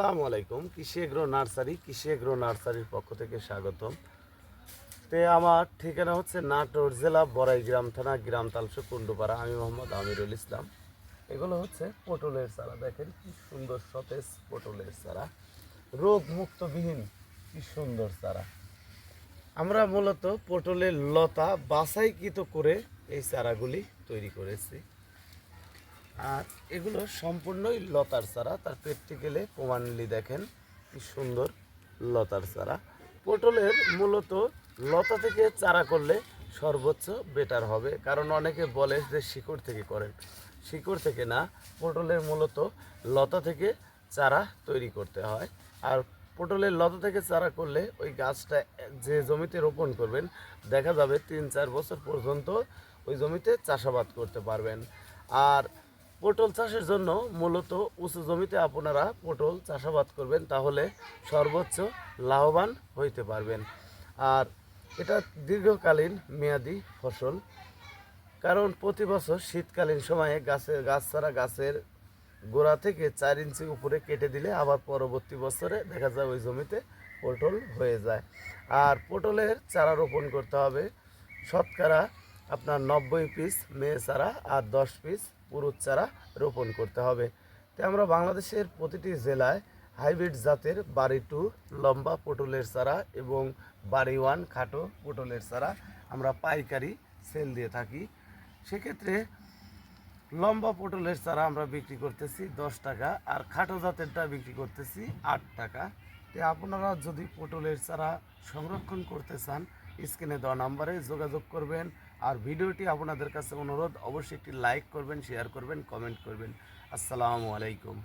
আসসালামু আলাইকুম। কৃষি এগ্রো নার্সারি, কৃষি এগ্রো নার্সারির পক্ষ থেকে স্বাগতম। তে আমার ঠিকানা হচ্ছে নাটোর জেলা বড়াই গ্রাম থানা, গ্রাম তালসু কুন্ডুপাড়া আমি মোহাম্মদ আমিরুল ইসলাম। এগুলো হচ্ছে পটলের চারা। দেখেন কি সুন্দর সতেজ পটলের চারা। রোগ মুক্তবিহীন কি সুন্দর চারা। আমরা মূলত পটলের লতা বাছাইকৃত করে এই চারাগুলি তৈরি করেছি। আর এগুলো সম্পূর্ণই লতার চারা। তার প্র্যাকটিক্যালে প্রমাণলি দেখেন কি সুন্দর লতার চারা। পটলের মূলত লতা থেকে চারা করলে সর্বোচ্চ বেটার হবে। কারণ অনেকে বলে যে শিকড় থেকে করেন শিকড় থেকে না, পটলের মূলত লতা থেকে চারা তৈরি করতে হয়। আর পটলের লতা থেকে চারা করলে ওই গাছটা যে জমিতে রোপণ করবেন, দেখা যাবে তিন চার বছর পর্যন্ত ওই জমিতে চাষাবাদ করতে পারবেন। আর পটল চাষের জন্য মূলত উঁচু জমিতে আপনারা পটল চাষাবাদ করবেন, তাহলে সর্বোচ্চ লাভবান হইতে পারবেন। আর এটা দীর্ঘকালীন মেয়াদি ফসল, কারণ প্রতি বছর শীতকালীন সময়ে গাছের, গাছ ছাড়া গাছের গোড়া থেকে চার ইঞ্চি উপরে কেটে দিলে আবার পরবর্তী বছরে দেখা যায় ওই জমিতে পটল হয়ে যায়। আর পটলের চারা রোপণ করতে হবে, শতকরা আপনার নব্বই পিস মেয়ে চারা আর দশ পিস পুরুষ চারা রোপণ করতে হবে। তাই আমরা বাংলাদেশের প্রতিটি জেলায় হাইব্রিড জাতের বাড়ি টু লম্বা পটলের চারা এবং বাড়ি ওয়ান খাটো পটলের চারা আমরা পাইকারি সেল দিয়ে থাকি। সেক্ষেত্রে লম্বা পটলের চারা আমরা বিক্রি করতেছি দশ টাকা আর খাটো জাতেরটা বিক্রি করতেছি আট টাকা। তো আপনারা যদি পটলের চারা সংরক্ষণ করতে চান স্ক্রিনে দেওয়া নাম্বারে যোগাযোগ করবেন। আর ভিডিওটি আপনাদের কাছে অনুরোধ, অবশ্যই একটি লাইক করবেন, শেয়ার করবেন, কমেন্ট করবেন। আসসালামু আলাইকুম।